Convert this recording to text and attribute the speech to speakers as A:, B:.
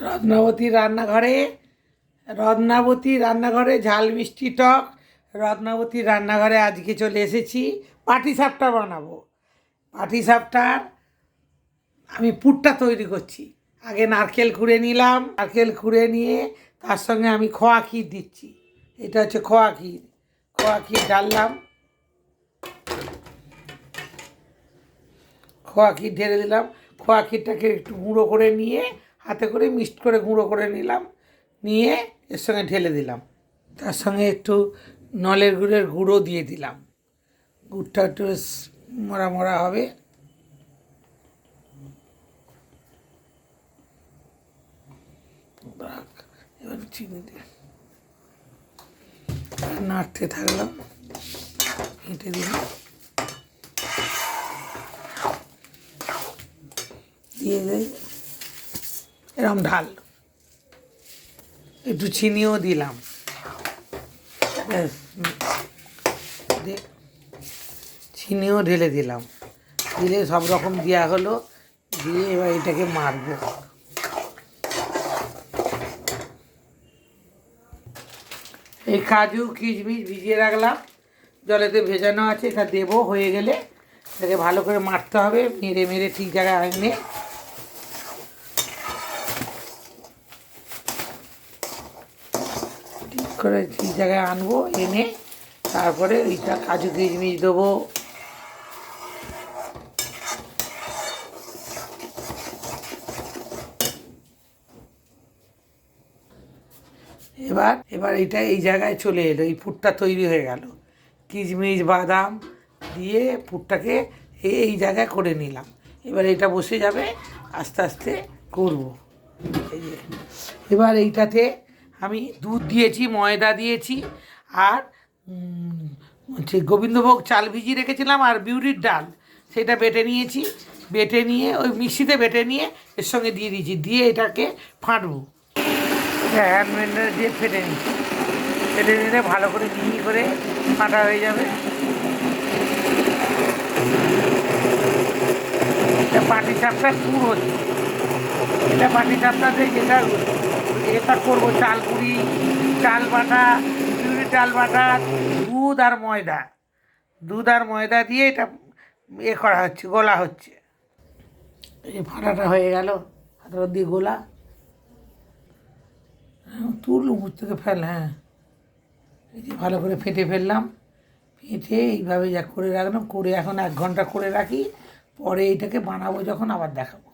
A: রত্নাবতীর রান্নাঘরে, রত্নাবতী রান্নাঘরে ঝাল মিষ্টি টক রত্নাবতীর রান্নাঘরে আজকে চলে এসেছি পাটি সাপটা বানাবো। পাটি সাপটার আমি পুরটা তৈরি করছি। আগে নারকেল খুঁড়ে নিলাম, নারকেল খুঁড়ে নিয়ে তার সঙ্গে আমি খোয়া ক্ষীর দিচ্ছি। এটা হচ্ছে খোয়া ক্ষীর। খোয়া ক্ষীর ঢাললাম খোয়া ক্ষীর ঢেলে দিলাম। খোয়া ক্ষীরটাকে একটু গুঁড়ো করে নিয়ে হাতে করে মিক্সড করে গুঁড়ো করে নিলাম, নিয়ে এর সঙ্গে ঢেলে দিলাম। তার সঙ্গে একটু নলের গুড়ের গুঁড়ো দিয়ে দিলাম। গুড়টা একটু মরা মরা হবে। এবার চিনি দিয়ে নাড়তে থাকলাম, হেঁটে দিলাম। দিয়ে দেয় এরম ঢাল। একটু চিনিও দিলাম। চিনিও ঢেলে দিলাম। দিলে সব রকম দেওয়া হলো, দিয়ে এবার এটাকে মারবো। এই কাজু, কিশমিশ ভিজিয়ে রাখলাম। জলেতে ভেজানো আছে, এটা দেবো। হয়ে গেলে এটাকে ভালো করে মারতে হবে। মেরে মেরে ঠিক জায়গায় এনে ঠিক করে ঠিক জায়গায় আনব, এনে তারপরে ওইটা কাজু কিশমিশ দেবো। এবার এবার এটা এই জায়গায় চলে এলো, এই পুরটা তৈরি হয়ে গেল। কিশমিশ, বাদাম দিয়ে পুরটাকে এই জায়গায় করে নিলাম। এবার এটা বসে যাবে, আস্তে আস্তে করব। এই এবার এইটাতে আমি দুধ দিয়েছি, ময়দা দিয়েছি আর হচ্ছে গোবিন্দভোগ চাল ভিজিয়ে রেখেছিলাম আর বিউরির ডাল। সেটা বেটে নিয়েছি, বেটে নিয়ে, ওই মিক্সিতে বেটে নিয়ে এর সঙ্গে দিয়ে দিয়েছি, দিয়ে এটাকে ফাটবো। হ্যান্ড ব্লেন্ডার দিয়ে ফেটে নিচ্ছি। ফেটে নিলে ভালো করে মিহি করে ফাটা হয়ে যাবে। এটা পাটি চাপটা পুর হচ্ছে। এটা পাটি চাপটাতে যেটা এটা করব চাল পুরি চাল বাটা চুরি চাল বাটা দুধ আর ময়দা। দুধ আর ময়দা দিয়ে এটা এ করা হচ্ছে গোলা হচ্ছে। এই ফাটাটা হয়ে গেল হাতের দিয়ে গোলা। হ্যাঁ, তুল উপর থেকে ফেল হ্যাঁ। এই যে ভালো করে ফেটে ফেললাম ফেটে এইভাবে যা করে রাখলাম করে এখন এক ঘণ্টা করে রাখি পরে এটাকে বানাবো যখন আবার দেখাবো।